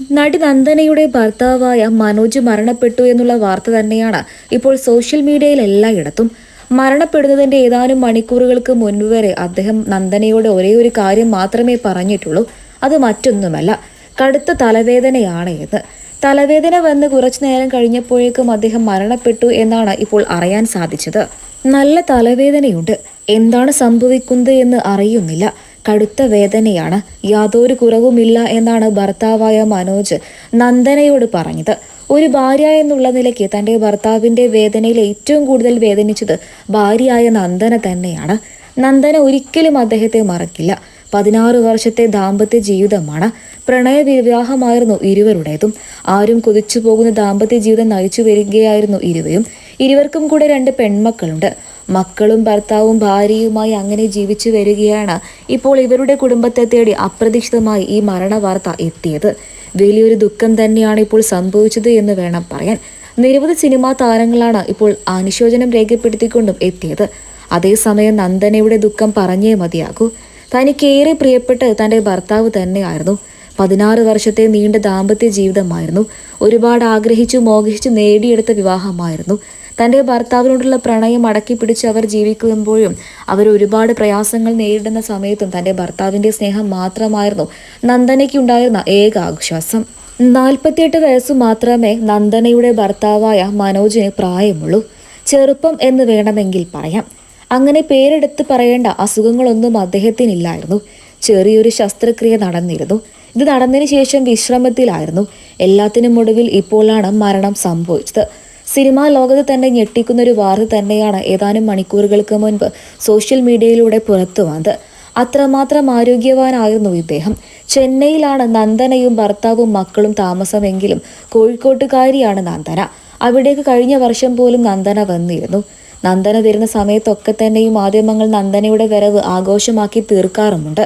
നടി നന്ദനയുടെ ഭർത്താവായ മനോജ് മരണപ്പെട്ടു എന്നുള്ള വാർത്ത തന്നെയാണ് ഇപ്പോൾ സോഷ്യൽ മീഡിയയിൽ എല്ലായിടത്തും. മരണപ്പെടുന്നതിന്റെ ഏതാനും മണിക്കൂറുകൾക്ക് മുൻപ് വരെ അദ്ദേഹം നന്ദനയോട് ഒരേ ഒരു കാര്യം മാത്രമേ പറഞ്ഞിട്ടുള്ളൂ. അത് മറ്റൊന്നുമല്ല കടുത്ത തലവേദനയാണ് എന്ന് തലവേദന വന്ന് കുറച്ചു നേരം കഴിഞ്ഞപ്പോഴേക്കും അദ്ദേഹം മരണപ്പെട്ടു എന്നാണ് ഇപ്പോൾ അറിയാൻ സാധിച്ചത്. നല്ല തലവേദനയുണ്ട്. എന്താണ് സംഭവിക്കുന്നത് എന്ന് അറിയുന്നില്ല. കടുത്ത വേദനയാണ്. യാതൊരു കുറവുമില്ല എന്നാണ് ഭർത്താവായ മനോജ് നന്ദനയോട് പറഞ്ഞത്. ഒരു ഭാര്യ എന്നുള്ള നിലയ്ക്ക് തന്റെ ഭർത്താവിന്റെ വേദനയിൽ ഏറ്റവും കൂടുതൽ വേദനിച്ചത് ഭാര്യയായ നന്ദന തന്നെയാണ്. നന്ദന ഒരിക്കലും അദ്ദേഹത്തെ മറക്കില്ല. പതിനാറ് വർഷത്തെ ദാമ്പത്യ ജീവിതമാണ്. പ്രണയ വിവാഹമായിരുന്നു ഇരുവരുടേതും. ആരും കൊതിച്ചു പോകുന്ന ദാമ്പത്യ ജീവിതം നയിച്ചു വരികയായിരുന്നു ഇരുവരും. ഇരുവർക്കും കൂടെ രണ്ട് പെൺമക്കളുണ്ട്. മക്കളും ഭർത്താവും ഭാര്യയുമായി അങ്ങനെ ജീവിച്ചു വരികയാണ് ഇപ്പോൾ ഇവരുടെ കുടുംബത്തെ തേടി അപ്രതീക്ഷിതമായി ഈ മരണ വാർത്ത എത്തിയത്. വലിയൊരു ദുഃഖം തന്നെയാണ് ഇപ്പോൾ സംഭവിച്ചത് എന്ന് വേണം പറയാൻ. നിരവധി സിനിമാ താരങ്ങളാണ് ഇപ്പോൾ അനുശോചനം രേഖപ്പെടുത്തിക്കൊണ്ടും എത്തിയത്. അതേസമയം നന്ദനയുടെ ദുഃഖം പറഞ്ഞേ മതിയാകൂ. തനിക്കേറെ പ്രിയപ്പെട്ട് തന്റെ ഭർത്താവ് തന്നെയായിരുന്നു. പതിനാറ് വർഷത്തെ നീണ്ട ദാമ്പത്യ ജീവിതമായിരുന്നു. ഒരുപാട് ആഗ്രഹിച്ചു മോഹിച്ചു നേടിയെടുത്ത വിവാഹമായിരുന്നു. തന്റെ ഭർത്താവിനോടുള്ള പ്രണയം അടക്കി പിടിച്ച് അവർ ജീവിക്കുമ്പോഴും അവർ ഒരുപാട് പ്രയാസങ്ങൾ നേരിടുന്ന സമയത്തും തന്റെ ഭർത്താവിന്റെ സ്നേഹം മാത്രമായിരുന്നു നന്ദനയ്ക്കുണ്ടായിരുന്ന ഏക ആശ്വാസം. നാൽപ്പത്തിയെട്ട് വയസ്സു മാത്രമേ നന്ദനയുടെ ഭർത്താവായ മനോജിന് പ്രായമുള്ളൂ. ചെറുപ്പം എന്ന് വേണമെങ്കിൽ പറയാം. അങ്ങനെ പേരെടുത്ത് പറയേണ്ട അസുഖങ്ങളൊന്നും അദ്ദേഹത്തിനില്ലായിരുന്നു. ചെറിയൊരു ശസ്ത്രക്രിയ നടന്നിരുന്നു. ഇത് നടന്നതിന് ശേഷം വിശ്രമത്തിലായിരുന്നു. എല്ലാത്തിനും ഒടുവിൽ ഇപ്പോഴാണ് മരണം സംഭവിച്ചത്. സിനിമാ ലോകത്ത് തന്നെ ഞെട്ടിക്കുന്ന ഒരു വാർത്ത തന്നെയാണ് ഏതാനും മണിക്കൂറുകൾക്ക് മുൻപ് സോഷ്യൽ മീഡിയയിലൂടെ പുറത്തു വന്നത്. അത്രമാത്രം ആരോഗ്യവാനായിരുന്നു ഇദ്ദേഹം. ചെന്നൈയിലാണ് നന്ദനയും ഭർത്താവും മക്കളും താമസമെങ്കിലും കോഴിക്കോട്ടുകാരിയാണ് നന്ദന. അവിടേക്ക് കഴിഞ്ഞ വർഷം പോലും നന്ദന വന്നിരുന്നു. നന്ദന വരുന്ന സമയത്തൊക്കെ തന്നെയും മാധ്യമങ്ങൾ നന്ദനയുടെ വരവ് ആഘോഷമാക്കി തീർക്കാറുമുണ്ട്.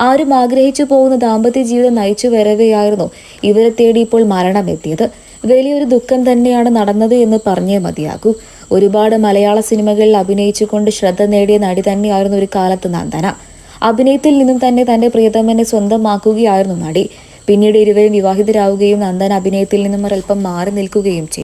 ആരും ആഗ്രഹിച്ചു പോകുന്ന ദാമ്പത്യ ജീവിതം നയിച്ചു വരവെയായിരുന്നു ഇവരെ തേടി ഇപ്പോൾ മരണമെത്തിയത് വലിയൊരു ദുഃഖം തന്നെയാണ് നടന്നത് എന്ന് പറഞ്ഞേ മതിയാകൂ. ഒരുപാട് മലയാള സിനിമകളിൽ അഭിനയിച്ചുകൊണ്ട് ശ്രദ്ധ നേടിയ നടി തന്നെയായിരുന്നു ഒരു കാലത്ത് നന്ദന. അഭിനയത്തിൽ നിന്നും തന്നെ തന്റെ പ്രിയതമനെ സ്വന്തമാക്കുകയായിരുന്നു നടി. പിന്നീട് ഇരുവരും വിവാഹിതരാവുകയും നന്ദന അഭിനയത്തിൽ നിന്നും ഒരൽപ്പം മാറി നിൽക്കുകയും ചെയ്തു.